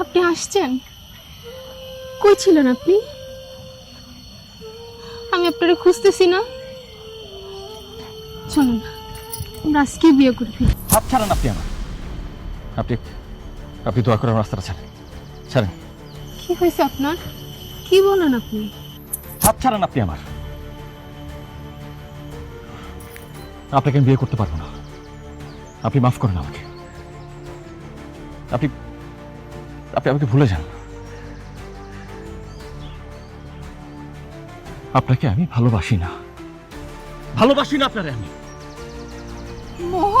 আপনি আসছেন? কই ছিলেন আপনি? আমি আপনারে খুঁজতেছি না। চলুন আমরা আজকে বিয়ে করে ফেলি। হাত ছাড়েন আপনি আমার। আপনি আপনি দোয়া করে আমার রাস্তাটা ছাড়েন। ছাড়েন। কি হয়েছে আপনার? কি বলেন আপনি? হাত ছাড়েন আপনি আমার। আপনাকে আমি বিয়ে করতে পারব না। আপনি মাফ করেন আমাকে। আপনি আপনি আমাকে ভুলে যান। আপনাকে আমি ভালোবাসি না। ভালোবাসি না আপনারে আমি। মোহন